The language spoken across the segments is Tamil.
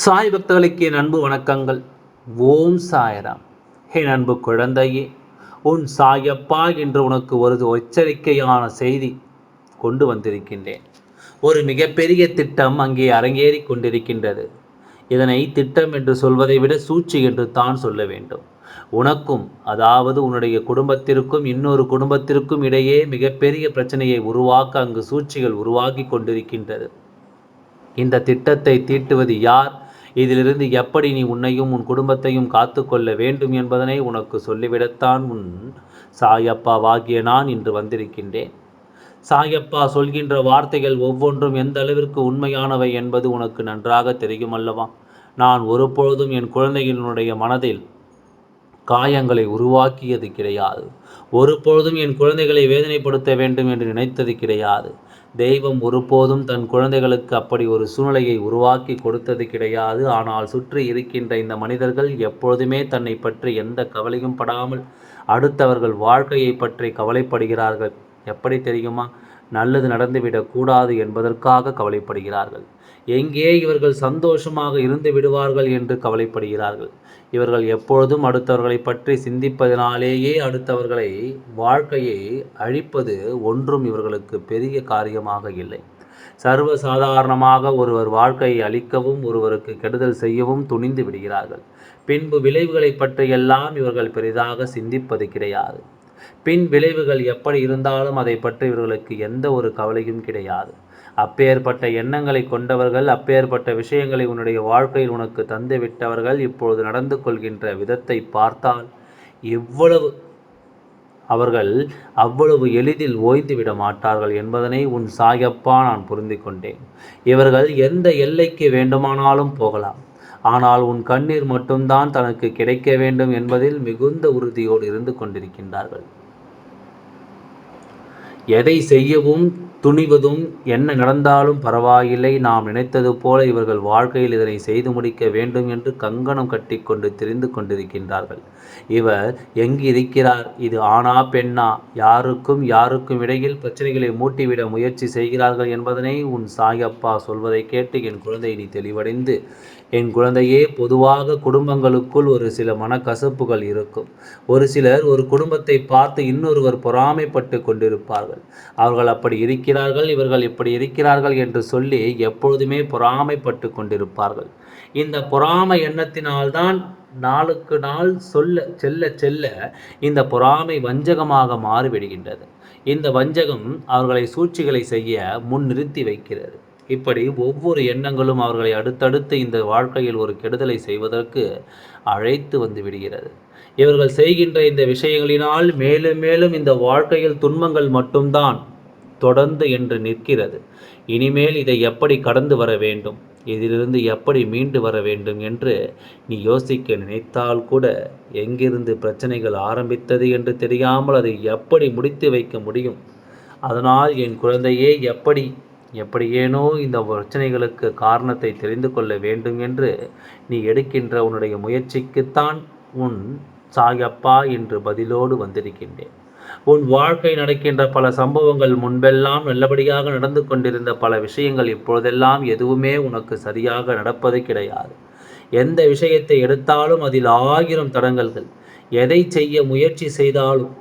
சாய் பக்தர்களுக்கு என் அன்பு வணக்கங்கள். ஓம் சாயராம். என் அன்பு குழந்தையே உன் சாயப்பா என்று உனக்கு ஒரு எச்சரிக்கையான செய்தி கொண்டு வந்திருக்கின்றேன். ஒரு மிகப்பெரிய திட்டம் அங்கே அரங்கேறி கொண்டிருக்கின்றது. இதனை திட்டம் என்று சொல்வதை விட சூழ்ச்சி என்று தான் சொல்ல வேண்டும். உனக்கும் அதாவது உன்னுடைய குடும்பத்திற்கும் இன்னொரு குடும்பத்திற்கும் இடையே மிகப்பெரிய பிரச்சனையை உருவாக்க அங்கு சூழ்ச்சிகள் உருவாக்கி கொண்டிருக்கின்றது. இந்த திட்டத்தை தீட்டுவது யார்? இதிலிருந்து எப்படி நீ உன்னையும் உன் குடும்பத்தையும் காத்துக்கொள்ள வேண்டும் என்பதனை உனக்கு சொல்லிவிடத்தான் உன் சாயப்பாவாகிய நான் இன்று வந்திருக்கின்றேன். சாயப்பா சொல்கின்ற வார்த்தைகள் ஒவ்வொன்றும் எந்த அளவிற்கு உண்மையானவை என்பது உனக்கு நன்றாக தெரியும் அல்லவா நான் ஒருபொழுதும் என் குழந்தைகளினுடைய மனதில் காயங்களை உருவாக்கியது கிடையாது. ஒருபொழுதும் என் குழந்தைகளை வேதனைப்படுத்த வேண்டும் என்று நினைத்தது கிடையாது. தெய்வம் ஒருபோதும் தன் குழந்தைகளுக்கு அப்படி ஒரு சூழ்நிலையை உருவாக்கி கொடுத்தது கிடையாது. ஆனால் சுற்றி இருக்கின்ற இந்த மனிதர்கள் எப்பொழுதுமே தன்னை பற்றி எந்த கவலையும் படாமல் அடுத்தவர்கள் வாழ்க்கையை பற்றி கவலைப்படுகிறார்கள். எப்படி தெரியுமா? நல்லது நடந்துவிடக்கூடாது என்பதற்காக கவலைப்படுகிறார்கள். எங்கே இவர்கள் சந்தோஷமாக இருந்து விடுவார்கள் என்று கவலைப்படுகிறார்கள். இவர்கள் எப்பொழுதும் அடுத்தவர்களை பற்றி சிந்திப்பதனாலேயே அடுத்தவர்களை வாழ்க்கையை அழிப்பது ஒன்றும் இவர்களுக்கு பெரிய காரியமாக இல்லை. சர்வ சாதாரணமாக ஒருவர் வாழ்க்கையை அழிக்கவும் ஒருவருக்கு கெடுதல் செய்யவும் துணிந்து விடுகிறார்கள். பின்பு விளைவுகளை பற்றியெல்லாம் இவர்கள் பெரிதாக சிந்திப்பது கிடையாது. பின் விளைவுகள் எப்படி இருந்தாலும் அதை பற்றி இவர்களுக்கு எந்த ஒரு கவலையும் கிடையாது. அப்பேற்பட்ட எண்ணங்களை கொண்டவர்கள் அப்பேற்பட்ட விஷயங்களை உன்னுடைய வாழ்க்கையில் உனக்கு தந்து விட்டவர்கள் இப்பொழுது நடந்து கொள்கின்ற விதத்தை பார்த்தால் எவ்வளவு அவர்கள் அவ்வளவு எளிதில் ஓய்ந்துவிட மாட்டார்கள் என்பதனை உன் சாயப்பா நான் புரிந்து கொண்டேன். இவர்கள் எந்த எல்லைக்கு வேண்டுமானாலும் போகலாம். ஆனால் உன் கண்ணீர் மட்டும்தான் தனக்கு கிடைக்க வேண்டும் என்பதில் மிகுந்த உறுதியோடு இருந்து கொண்டிருக்கின்றார்கள். எதை செய்யவும் துணிவதும் என்ன நடந்தாலும் பரவாயில்லை. நாம் நினைத்தது போல இவர்கள் வாழ்க்கையில் இதனை செய்து முடிக்க வேண்டும் என்று கங்கணம் கட்டிக்கொண்டு தெரிந்து கொண்டிருக்கின்றார்கள். இவர் எங்கு இருக்கிறார்? இது ஆணா பெண்ணா? யாருக்கும் யாருக்கும் இடையில் பிரச்சனைகளை மூட்டிவிட முயற்சி செய்கிறார்கள் என்பதனை உன் சாயப்பா சொல்வதை கேட்டு என் குழந்தை நீ தெளிவடைந்து என் குழந்தையே பொதுவாக குடும்பங்களுக்குள் ஒரு சில மனக்கசப்புகள் இருக்கும். ஒரு சிலர் ஒரு குடும்பத்தை பார்த்து இன்னொருவர் பொறாமைப்பட்டு கொண்டிருப்பார்கள். அவர்கள் அப்படி இருக்கிறார்கள் இவர்கள் இப்படி இருக்கிறார்கள் என்று சொல்லி எப்பொழுதுமே பொறாமைப்பட்டு கொண்டிருப்பார்கள். இந்த பொறாமை எண்ணத்தினால்தான் நாளுக்கு நாள் சொல்ல செல்ல செல்ல இந்த பொறாமை வஞ்சகமாக மாறிவிடுகின்றது. இந்த வஞ்சகம் அவர்களை சூழ்ச்சிகளை செய்ய முன் நிறுத்தி வைக்கிறது. இப்படி ஒவ்வொரு எண்ணங்களும் அவர்களை அடுத்தடுத்து இந்த வாழ்க்கையில் ஒரு கெடுதலை செய்வதற்கு அழைத்து வந்து விடுகிறது. இவர்கள் செய்கின்ற இந்த விஷயங்களினால் மேலும் மேலும் இந்த வாழ்க்கையில் துன்பங்கள் மட்டும்தான் தொடர்ந்து என்று நிற்கிறது. இனிமேல் இதை எப்படி கடந்து வர வேண்டும்? இதிலிருந்து எப்படி மீண்டு வர வேண்டும் என்று நீ யோசிக்க நினைத்தால் கூட எங்கிருந்து பிரச்சனைகள் ஆரம்பித்தது என்று தெரியாமல் அதை எப்படி முடித்து வைக்க முடியும்? அதனால் என் குழந்தையே எப்படி எப்படியேனோ இந்த பிரச்சனைகளுக்கு காரணத்தை தெரிந்து கொள்ள வேண்டும் என்று நீ எடுக்கின்ற உன்னுடைய முயற்சிக்குத்தான் உன் சாயப்பா என்று பதிலோடு வந்திருக்கின்றேன். உன் வாழ்க்கை நடக்கின்ற பல சம்பவங்கள் முன்பெல்லாம் நல்லபடியாக நடந்து கொண்டிருந்த பல விஷயங்கள் இப்பொழுதெல்லாம் எதுவுமே உனக்கு சரியாக நடப்பது கிடையாது. எந்த விஷயத்தை எடுத்தாலும் அதில் ஆயிரம் தடங்கல்கள். எதை செய்ய முயற்சி செய்தாலும்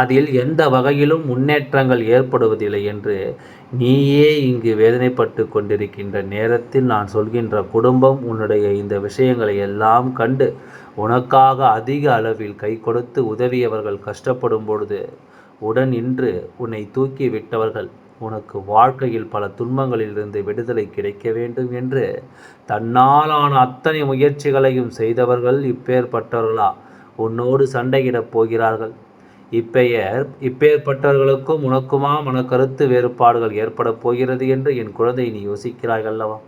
அதில் எந்த வகையிலும் முன்னேற்றங்கள் ஏற்படுவதில்லை என்று நீயே இங்கு வேதனைப்பட்டு கொண்டிருக்கின்ற நேரத்தில் நான் சொல்கின்ற குடும்பம் உன்னுடைய இந்த விஷயங்களை எல்லாம் கண்டு உனக்காக அதிக அளவில் கை கொடுத்து உதவியவர்கள் கஷ்டப்படும் பொழுது உடன் இன்று உன்னை தூக்கி விட்டவர்கள் உனக்கு வாழ்க்கையில் பல துன்பங்களிலிருந்து விடுதலை கிடைக்க வேண்டும் என்று தன்னாலான அத்தனை முயற்சிகளையும் செய்தவர்கள் இப்பேற்பட்டவர்களா உன்னோடு சண்டையிடப் போகிறார்கள். இப்பெயர் இப்பேற்பட்டவர்களுக்கும் உனக்குமா மனக்கருத்து கருத்து வேறுபாடுகள் ஏற்பட போகிறது என்று என் குழந்தை நீ யோசிக்கிறாய் அல்லவா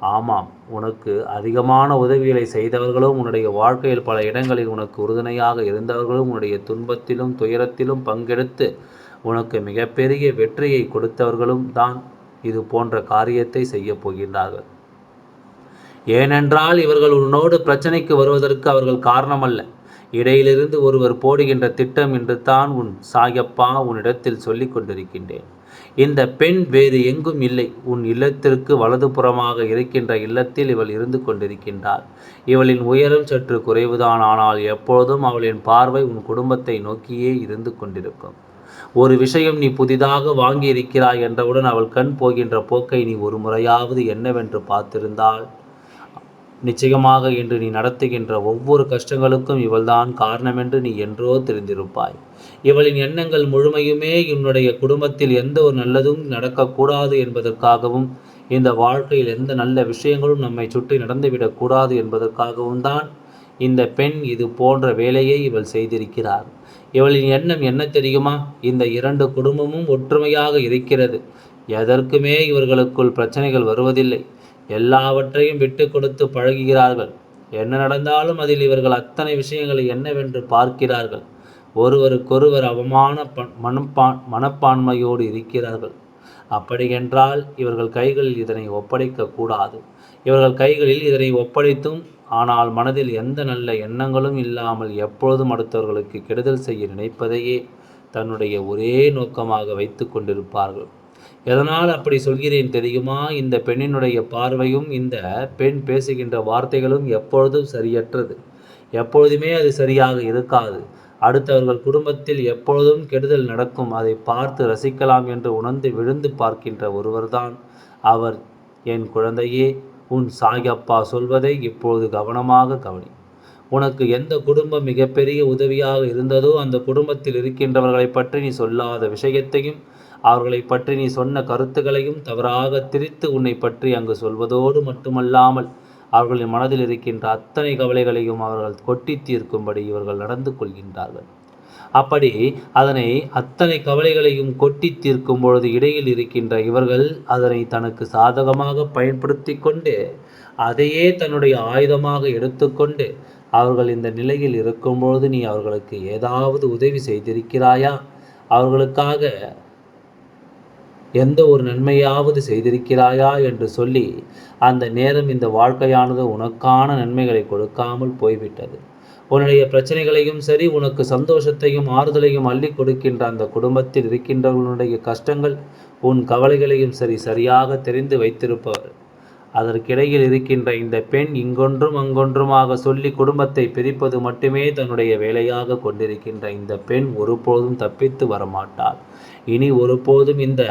ஆமாம் உனக்கு அதிகமான உதவிகளை செய்தவர்களும் உன்னுடைய வாழ்க்கையில் பல இடங்களில் உனக்கு உறுதுணையாக இருந்தவர்களும் உன்னுடைய துன்பத்திலும் துயரத்திலும் பங்கெடுத்து உனக்கு மிகப்பெரிய வெற்றியை கொடுத்தவர்களும் தான் இது போன்ற காரியத்தை செய்ய போகின்றார்கள். ஏனென்றால் இவர்கள் உன்னோடு பிரச்சனைக்கு வருவதற்கு அவர்கள் காரணமல்ல. இடையிலிருந்து ஒருவர் போடுகின்ற திட்டம் என்று தான் உன் சாயப்பா உன்னிடத்தில் சொல்லிக் கொண்டிருக்கின்றேன். இந்த பெண் வேறு எங்கும் இல்லை. உன் இல்லத்திற்கு வலதுபுறமாக இருக்கின்ற இல்லத்தில் இவள் இருந்து கொண்டிருக்கின்றாள். இவளின் உயரம் சற்று குறைவுதான். ஆனால் எப்பொழுதும் அவளின் பார்வை உன் குடும்பத்தை நோக்கியே இருந்து கொண்டிருக்கும். ஒரு விஷயம் நீ புதிதாக வாங்கி இருக்கிறாய் என்றவுடன் அவள் கண் போகின்ற போக்கை நீ ஒரு முறையாவது என்னவென்று பார்த்திருந்தாள் நிச்சயமாக இன்று நீ நடத்துகின்ற ஒவ்வொரு கஷ்டங்களுக்கும் இவள்தான் காரணமென்று நீ என்றோ தெரிந்திருப்பாய். இவளின் எண்ணங்கள் முழுமையுமே என்னுடைய குடும்பத்தில் எந்த ஒரு நல்லதும் நடக்கக்கூடாது என்பதற்காகவும் இந்த வாழ்க்கையில் எந்த நல்ல விஷயங்களும் நம்மை சுற்றி நடந்துவிடக்கூடாது என்பதற்காகவும் தான் இந்த பெண் இது போன்ற வேலையை இவள் செய்திருக்கிறார். இவளின் எண்ணம் என்ன தெரியுமா? இந்த இரண்டு குடும்பமும் ஒற்றுமையாக இருக்கிறது. எதற்குமே இவர்களுக்குள் பிரச்சனைகள் வருவதில்லை. எல்லாவற்றையும் விட்டு கொடுத்து பழகுகிறார்கள். என்ன நடந்தாலும் அதில் இவர்கள் அத்தனை விஷயங்களை என்னவென்று பார்க்கிறார்கள். ஒருவருக்கொருவர் அவமான மனப்பான் மனப்பான்மையோடு இருக்கிறார்கள். அப்படியென்றால் இவர்கள் கைகளில் இதனை ஒப்படைக்க கூடாது. இவர்கள் கைகளில் இதனை ஒப்படைத்தும் ஆனால் மனதில் எந்த நல்ல எண்ணங்களும் இல்லாமல் எப்பொழுதும் அடுத்தவர்களுக்கு கெடுதல் செய்ய நினைப்பதையே தன்னுடைய ஒரே நோக்கமாக வைத்து கொண்டிருப்பார்கள். எதனால் அப்படி சொல்கிறேன் தெரியுமா? இந்த பெண்ணினுடைய பார்வையும் இந்த பெண் பேசுகின்ற வார்த்தைகளும் எப்பொழுதும் சரியற்றது. எப்பொழுதுமே அது சரியாக இருக்காது. அடுத்தவர்கள் குடும்பத்தில் எப்பொழுதும் கெடுதல் நடக்கும். அதை பார்த்து ரசிக்கலாம் என்று உணர்ந்து விழுந்து பார்க்கின்ற ஒருவர்தான் அவர். என் குழந்தையே உன் சாயப்பா சொல்வதை இப்பொழுது கவனமாக கவனி. உனக்கு எந்த குடும்பம் மிகப்பெரிய உதவியாக இருந்ததோ அந்த குடும்பத்தில் இருக்கின்றவர்களை பற்றி நீ சொல்லாத விஷயத்தையும் அவர்களை பற்றி நீ சொன்ன கருத்துக்களையும் தவறாக திரித்து உன்னை பற்றி அங்கு சொல்வதோடு மட்டுமல்லாமல் அவர்களின் மனதில் இருக்கின்ற அத்தனை கவலைகளையும் அவர்கள் கொட்டி தீர்க்கும்படி இவர்கள் நடந்து கொள்கின்றார்கள். அப்படி அதனை அத்தனை கவலைகளையும் கொட்டி தீர்க்கும் பொழுது இடையில் இருக்கின்ற இவர்கள் அதனை தனக்கு சாதகமாக பயன்படுத்தி கொண்டு அதையே தன்னுடைய ஆயுதமாக எடுத்துக்கொண்டு அவர்கள் இந்த நிலையில் இருக்கும்பொழுது நீ அவர்களுக்கு ஏதாவது உதவி செய்திருக்கிறாயா? அவர்களுக்காக எந்த ஒரு நன்மையாவது செய்திருக்கிறாயா? என்று சொல்லி அந்த நேரம் இந்த வாழ்க்கையானது உனக்கான நன்மைகளை கொடுக்காமல் போய்விட்டது. உன்னுடைய பிரச்சனைகளையும் சரி உனக்கு சந்தோஷத்தையும் ஆறுதலையும் அள்ளி கொடுக்கின்ற அந்த குடும்பத்தில் இருக்கின்றவர்களுடைய கஷ்டங்கள் உன் கவலைகளையும் சரி சரியாக தெரிந்து வைத்திருப்பவர். அதற்கிடையில் இருக்கின்ற இந்த பெண் இங்கொன்றும் அங்கொன்றுமாக சொல்லி குடும்பத்தை பிரிப்பது மட்டுமே தன்னுடைய வேலையாக கொண்டிருக்கின்ற இந்த பெண் ஒருபோதும் தப்பித்து வரமாட்டாள். இனி ஒருபோதும் இந்த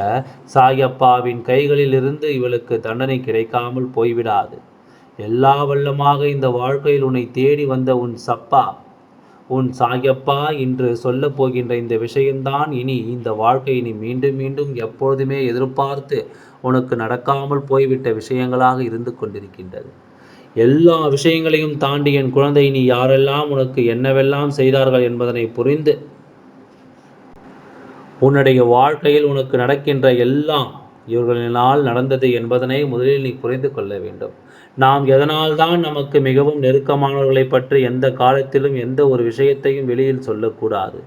சாயப்பாவின் கைகளிலிருந்து இவளுக்கு தண்டனை கிடைக்காமல் போய்விடாது. எல்லா வல்லமாக இந்த வாழ்க்கையில் உன்னை தேடி வந்த உன் சப்பா உன் சாயப்பா என்று சொல்ல போகின்ற இந்த விஷயம்தான் இனி இந்த வாழ்க்கை இனி மீண்டும் மீண்டும் எப்பொழுதுமே எதிர்பார்த்து உனக்கு நடக்காமல் போய்விட்ட விஷயங்களாக இருந்து கொண்டிருக்கின்றது. எல்லா விஷயங்களையும் தாண்டி என் குழந்தை நீ யாரெல்லாம் உனக்கு என்னவெல்லாம் செய்தார்கள் என்பதனை புரிந்து உன்னுடைய வாழ்க்கையில் உனக்கு நடக்கின்ற எல்லாம் இவர்களினால் நடந்தது என்பதனை முதலில் நீ புரிந்து கொள்ள வேண்டும். நாம் எதனால்தான் நமக்கு மிகவும் நெருக்கமானவர்களை பற்றி எந்த காலத்திலும் எந்த ஒரு விஷயத்தையும் வெளியில் சொல்லக்கூடாது.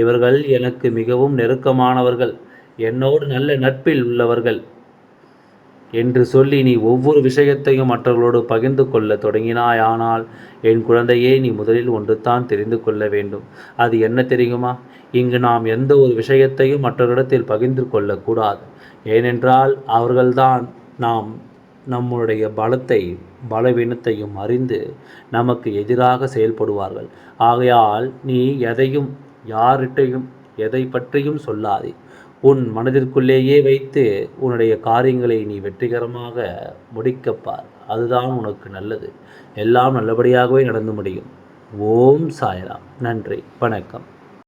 இவர்கள் எனக்கு மிகவும் நெருக்கமானவர்கள். என்னோடு நல்ல நட்பில் உள்ளவர்கள். என்று சொல்லி நீ ஒவ்வொரு விஷயத்தையும் மற்றவர்களோடு பகிர்ந்து கொள்ள தொடங்கினாயானால் என் குழந்தையே நீ முதலில் ஒன்றுத்தான் தெரிந்து கொள்ள வேண்டும். அது என்ன தெரியுமா? இங்கு நாம் எந்த ஒரு விஷயத்தையும் மற்றவரிடத்தில் பகிர்ந்து கொள்ளக்கூடாது. ஏனென்றால் அவர்கள்தான் நாம் நம்முடைய பலத்தை பலவீனத்தையும் அறிந்து நமக்கு எதிராக செயல்படுவார்கள். ஆகையால் நீ எதையும் யார்கிட்டையும் எதை பற்றியும் சொல்லாதே. உன் மனதிற்குள்ளேயே வைத்து உன்னுடைய காரியங்களை நீ வெற்றிகரமாக முடிக்கப்பார் அதுதான் உனக்கு நல்லது. எல்லாம் நல்லபடியாகவே நடந்து முடியும். ஓம் சாய்ராம். நன்றி. வணக்கம்.